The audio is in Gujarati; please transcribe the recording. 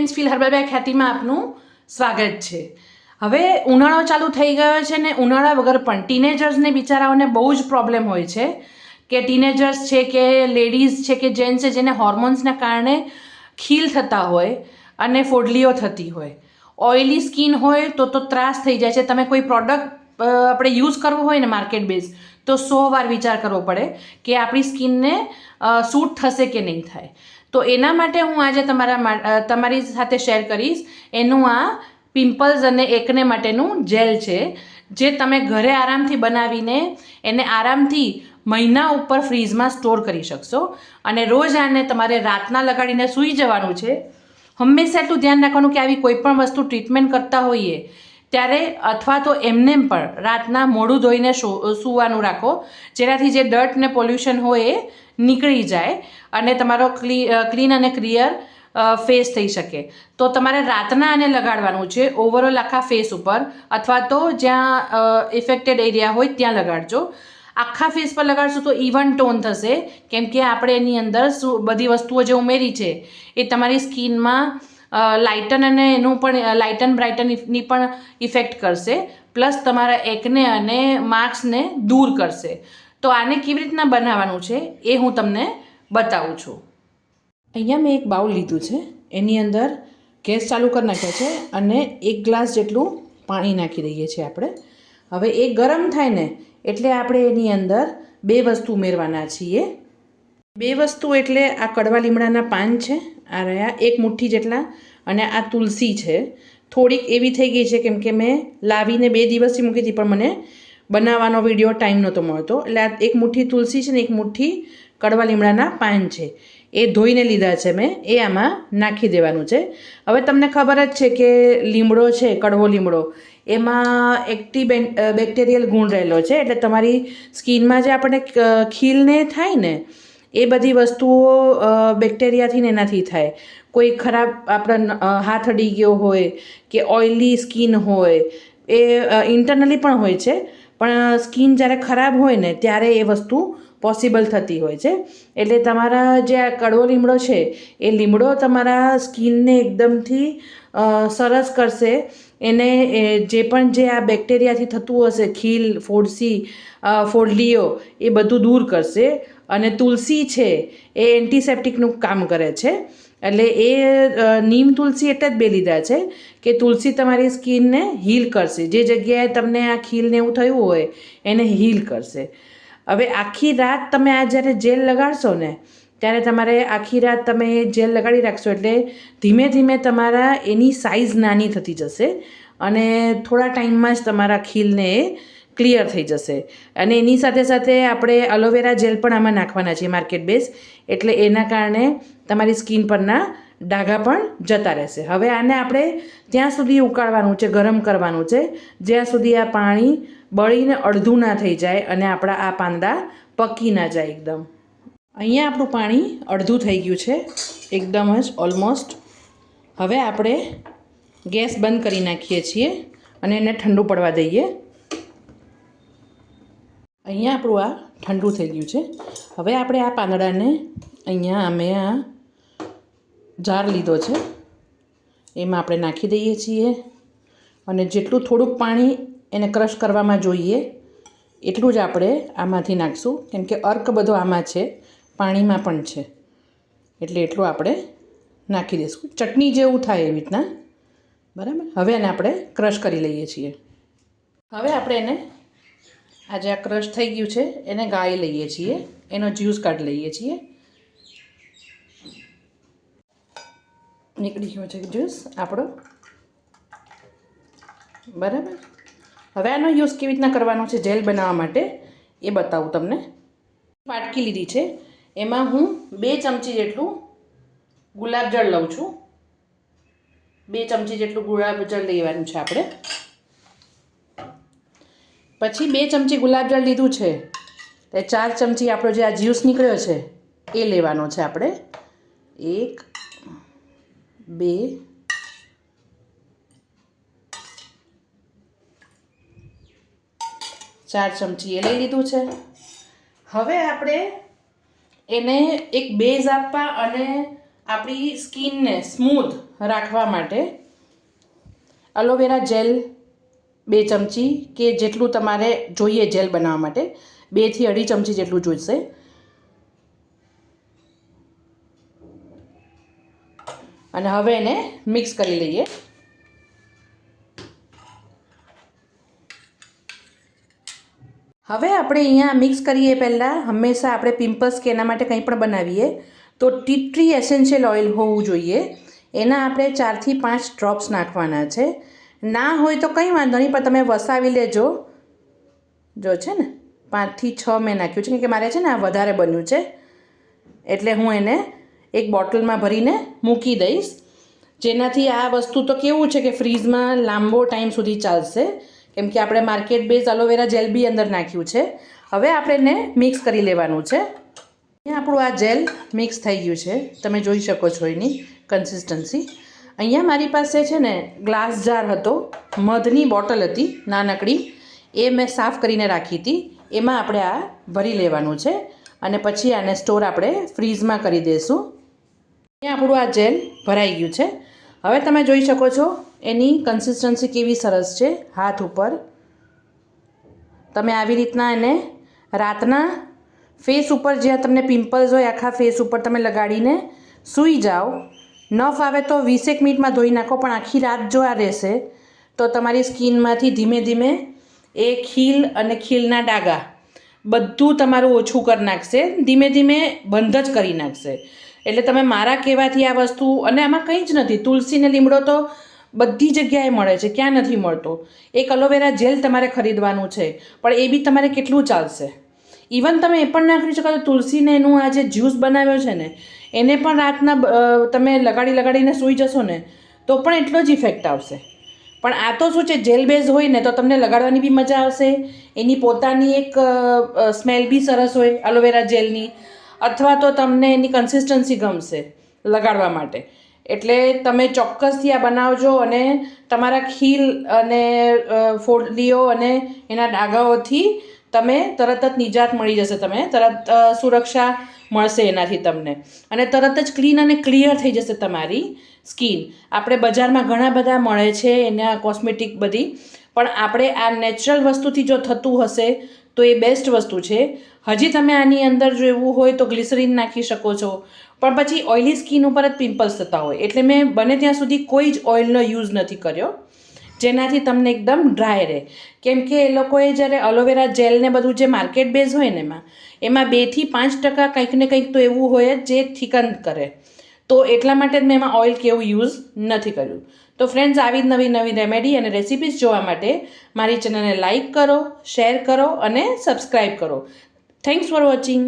મેન્સ ફીલ ખેતીમાં આપનું સ્વાગત છે. હવે ઉનાળો ચાલુ થઈ ગયો છે ને ઉનાળા વગર પણ ટીનેજર્સને બિચારાઓને બહુ જ પ્રોબ્લેમ હોય છે કે ટીનેજર્સ છે કે લેડીઝ છે કે જેન્ટ્સ છે જેને હોર્મોન્સના કારણે ખીલ થતા હોય અને ફોડલીઓ થતી હોય. ઓઇલી સ્કિન હોય તો તો ત્રાસ થઈ જાય છે. તમે કોઈ પ્રોડક્ટ આપણે યુઝ કરવો હોય ને માર્કેટ બેઝ તો સો વાર વિચાર કરવો પડે કે આપણી સ્કિનને સૂટ થશે કે નહીં થાય. તો એના માટે હું આજે તમારા તમારી સાથે શેર કરીશ. એનું આ પિમ્પલ્સ અને એકને માટેનું જેલ છે, જે તમે ઘરે આરામથી બનાવીને એને આરામથી મહિના ઉપર ફ્રીઝમાં સ્ટોર કરી શકશો. અને રોજ આને તમારે રાતના લગાડીને સૂઈ જવાનું છે. હંમેશા એટલું ધ્યાન રાખવાનું કે આવી કોઈ પણ વસ્તુ ટ્રીટમેન્ટ કરતા હોઈએ ત્યારે અથવા તો એમને પણ રાતના મોઢું ધોઈને સૂવાનું રાખો. જેનાથી જે ડર્ટ ને પોલ્યુશન હોય એ નીકળી જાય અને તમારો ક્લી ક્લીન અને ક્લિયર ફેસ થઈ શકે. તો તમારે રાતના આને લગાડવાનું છે. ઓવરઓલ આખા ફેસ ઉપર અથવા તો જ્યાં ઇફેક્ટેડ એરિયા હોય ત્યાં લગાડજો. આખા ફેસ પર લગાડશો તો ઇવન ટોન થશે. કેમ કે આપણે એની અંદર બધી વસ્તુઓ જે ઉમેરી છે એ તમારી સ્કિનમાં લાઇટન અને એનું પણ લાઇટન બ્રાઇટનની પણ ઇફેક્ટ કરશે. પ્લસ તમારા એકને અને માર્ક્સને દૂર કરશે. તો આને કેવી રીતના બનાવવાનું છે એ હું તમને બતાવું છું. અહીંયા મેં એક બાઉલ લીધું છે. એની અંદર ગેસ ચાલુ કરી નાખ્યો છે અને એક ગ્લાસ જેટલું પાણી નાખી દઈએ છીએ આપણે. હવે એ ગરમ થાય ને એટલે આપણે એની અંદર બે વસ્તુ ઉમેરવાના છીએ. બે વસ્તુ એટલે આ કડવા લીમડાના પાન છે આ રહ્યા, એક મુઠ્ઠી જેટલા અને આ તુલસી છે. થોડીક એવી થઈ ગઈ છે કેમ કે મેં લાવીને બે દિવસથી મૂકી હતી, પણ મને બનાવવાનો વીડિયો ટાઈમ નહોતો મળતો. એટલે આ એક મુઠ્ઠી તુલસી છે ને એક મુઠ્ઠી કડવા લીમડાના પાન છે. એ ધોઈને લીધા છે મેં. એ આમાં નાખી દેવાનું છે. હવે તમને ખબર જ છે કે લીમડો છે, કડવો લીમડો, એમાં એક્ટિવ બેક્ટેરિયલ ગુણ રહેલો છે. એટલે તમારી સ્કિનમાં જે આપણે ક- ખીલને થાય ને એ બધી વસ્તુઓ બેક્ટેરિયાથી ને એનાથી થાય. કોઈ ખરાબ આપણા હાથ અડી ગયો હોય કે ઓઇલી સ્કિન હોય, એ ઇન્ટરનલી પણ હોય છે. પણ સ્કિન જ્યારે ખરાબ હોય ને, ત્યારે એ વસ્તુ પોસિબલ થતી હોય છે. એટલે તમારા જે આ કડવો લીમડો છે, એ લીમડો તમારા સ્કિનને એકદમથી સરસ કરશે. એને જે પણ જે આ બેક્ટેરિયાથી થતું હશે, ખીલ, ફોડસી ફોડલીઓ, એ બધું દૂર કરશે. અને તુલસી છે, એ એન્ટિસેપ્ટિકનું કામ કરે છે. એટલે એ નીમ તુલસી એટલે જ બે લીધા છે કે તુલસી તમારી સ્કિનને હીલ કરશે. જે જગ્યાએ તમને આ ખીલને એવું થયું હોય, એને હીલ કરશે. હવે આખી રાત તમે આ જ્યારે જેલ લગાડશો ને, ત્યારે તમારે આખી રાત તમે એ જેલ લગાડી રાખશો એટલે ધીમે ધીમે તમારા એની સાઇઝ નાની થતી જશે અને થોડા ટાઈમમાં જ તમારા ખીલને એ ક્લિયર થઈ જશે. અને એની સાથે સાથે આપણે અલોવેરા જેલ પણ આમાં નાખવાના છીએ માર્કેટ બેઝ. એટલે એના કારણે તમારી સ્કિન પરના ડાઘા પણ જતા રહેશે. હવે આને આપણે ત્યાં સુધી ઉકાળવાનું છે, ગરમ કરવાનું છે. જ્યાં સુધી આ પાણી બળીને અડધું ના થઈ જાય અને આપણા આ પાંદડા પકી ના જાય એકદમ. અહીંયા આપણું પાણી અડધું થઈ ગયું છે. એકદમ જ ઓલમોસ્ટ હવે આપણે ગેસ બંધ કરી નાખીએ છીએ અને એને ઠંડુ પડવા દઈએ. અહીંયા આપણું આ ઠંડુ થઈ ગયું છે. હવે આપણે આ પાંદડાને અહીંયા અમે આ જાર લીધો છે. એમાં આપણે નાખી દઈએ છીએ અને જેટલું થોડુંક પાણી એને ક્રશ કરવામાં જોઈએ, એટલું જ આપણે આમાંથી નાખશું. કેમ કે અર્ક બધો આમાં છે, પાણીમાં પણ છે. એટલે એટલું આપણે નાખી દઈશું. ચટણી જેવું થાય એવી રીતના. બરાબર? હવે એને આપણે ક્રશ કરી લઈએ છીએ. હવે આપણે એને આ જે આ ક્રશ થઈ ગયું છે, એને ગાળી લઈએ છીએ, એનો જ્યુસ કાઢી લઈએ છીએ. નીકળી ગયો છે જ્યુસ, આપણો. બરાબર? હવે આનો યુઝ કેવી રીતના કરવાનો છે, જેલ બનાવવા માટે, એ બતાવું તમને. વાટકી લીધી છે, એમાં હું બે ચમચી જેટલું ગુલાબજળ લઉં છું. બે ચમચી જેટલું ગુલાબજળ લેવાનું છે આપણે. પછી બે ચમચી ગુલાબજળ લીધું છે. તે ચાર ચમચી આપણો જે આ જ્યુસ નીકળ્યો છે, એ લેવાનો છે આપણે. એક, બે, ચાર ચમચી એ લઈ લીધું છે. હવે આપણે એને એક બેઝ આપવા અને આપણી સ્કિનને સ્મૂથ રાખવા માટે અલોવેરા જેલ બે ચમચી કે જેટલું તમારે જોઈએ જેલ બનાવવા માટે. બેથી અઢી ચમચી જેટલું જોઈશે. અને હવે એને મિક્સ કરી લઈએ. હવે આપણે અહીંયા મિક્સ કરીએ પહેલાં. હંમેશા આપણે પિમ્પલ્સ કે એના માટે કંઈ પણ બનાવીએ, તો ટીટ્રી એસેન્શિયલ ઓઇલ હોવું જોઈએ. એના આપણે ચારથી પાંચ ડ્રોપ્સ નાખવાના છે. ના હોય તો કંઈ વાંધો નહીં, પણ તમે વસાવી લેજો. જો છે ને, પાંચથી છ મેં નાખ્યું છે કે મારે છે ને આ વધારે બન્યું છે. એટલે હું એને એક બોટલમાં ભરીને મૂકી દઈશ. જેનાથી આ વસ્તુ તો કેવું છે કે ફ્રીઝમાં લાંબો ટાઈમ સુધી ચાલશે. કેમ કે આપણે market base aloe vera gel બી અંદર નાખ્યું છે. હવે આપણે એને મિક્સ કરી લેવાનું છે. આપણું આ જેલ મિક્સ થઈ ગયું છે. તમે જોઈ શકો છો એની કન્સિસ્ટન્સી અહીંયા મારી પાસે છે ને ગ્લાસ જાર હતો, મધની બોટલ હતી, નાનકડી. એ મેં સાફ કરીને રાખી હતી. એમાં આપણે આ ભરી લેવાનું છે અને પછી આને સ્ટોર આપણે ફ્રીઝમાં કરી દઈશું અહીંયા આપણું આ જેલ ભરાઈ ગયું છે. હવે તમે જોઈ શકો છો, એની કન્સિસ્ટન્સી કેવી સરસ છે, હાથ ઉપર. તમે આવી રીતના એને રાતના ફેસ ઉપર, જ્યાં તમને પિમ્પલ્સ હોય, આખા ફેસ ઉપર તમે લગાડીને સૂઈ જાઓ. ન ફાવે તો વીસેક મિનિટમાં ધોઈ નાખો, પણ આખી રાત જો આ રહેશે, તો તમારી સ્કિનમાંથી ધીમે ધીમે એ ખીલ અને ખીલના ડાગા બધું તમારું ઓછું કરી નાખશે, ધીમે ધીમે બંધ જ કરી નાખશે. એટલે તમે મારા કહેવાથી આ વસ્તુ, અને આમાં કંઈ જ નથી, તુલસીને લીમડો તો બધી જગ્યાએ મળે છે, ક્યાં નથી મળતો. એક અલોવેરા જેલ તમારે ખરીદવાનું છે, પણ એ બી તમારે કેટલું ચાલશે? ઇવન તમે એ પણ નાખી શકો. તો તુલસીને એનું આ જે જ્યુસ બનાવ્યો છે ને, એને પણ રાતના તમે લગાડી લગાડીને સૂઈ જશો ને, તો પણ એટલો જ ઇફેક્ટ આવશે. પણ આ તો શું છે જેલ બેઝ હોય ને, તો તમને લગાડવાની બી મજા આવશે. એની પોતાની એક સ્મેલ બી સરસ હોય એલોવેરા જેલની અથવા તો તમને એની કન્સિસ્ટન્સી ગમશે લગાડવા માટે. એટલે તમે ચોક્કસથી આ બનાવજો અને તમારા ખીલ અને ફોડલીઓ અને એના ડાઘાઓથી તમે તરત જ નિજાત મળી જશે તમે. તરત સુરક્ષા મળશે એનાથી તમને. અને તરત જ ક્લીન અને ક્લિયર થઈ જશે તમારી સ્કિન. આપણે બજારમાં ઘણા બધા મળે છે એના કોસ્મેટિક બધી. પણ આપણે આ નેચરલ વસ્તુથી જો થતું હશે તો એ બેસ્ટ વસ્તુ છે. હજી તમે આની અંદર જો એવું હોય તો ગ્લિસરીન નાખી શકો છો. પણ પછી ઓઇલી સ્કિન ઉપર જ પિમ્પલ્સ થતા હોય. એટલે મેં બને ત્યાં સુધી કોઈ જ ઓઇલનો યુઝ નથી કર્યો. જેનાથી તમને એકદમ ડ્રાય રહે. કેમ કે એ લોકોએ જ્યારે અલોવેરા જેલને બધું જે માર્કેટ બેઝ હોય ને એમાં એમાં બેથી પાંચ ટકા કંઈક ને કંઈક તો એવું હોય જ જે થિકન કરે. તો એટલા માટે જ મેં એમાં ઓઇલ કે એવું યુઝ નથી કર્યું. તો ફ્રેન્ડ્સ આવી જ નવી નવી રેમેડી અને રેસિપીઝ જોવા માટે મારી ચેનલને લાઇક કરો શેર કરો અને સબસ્ક્રાઈબ કરો. Thanks for watching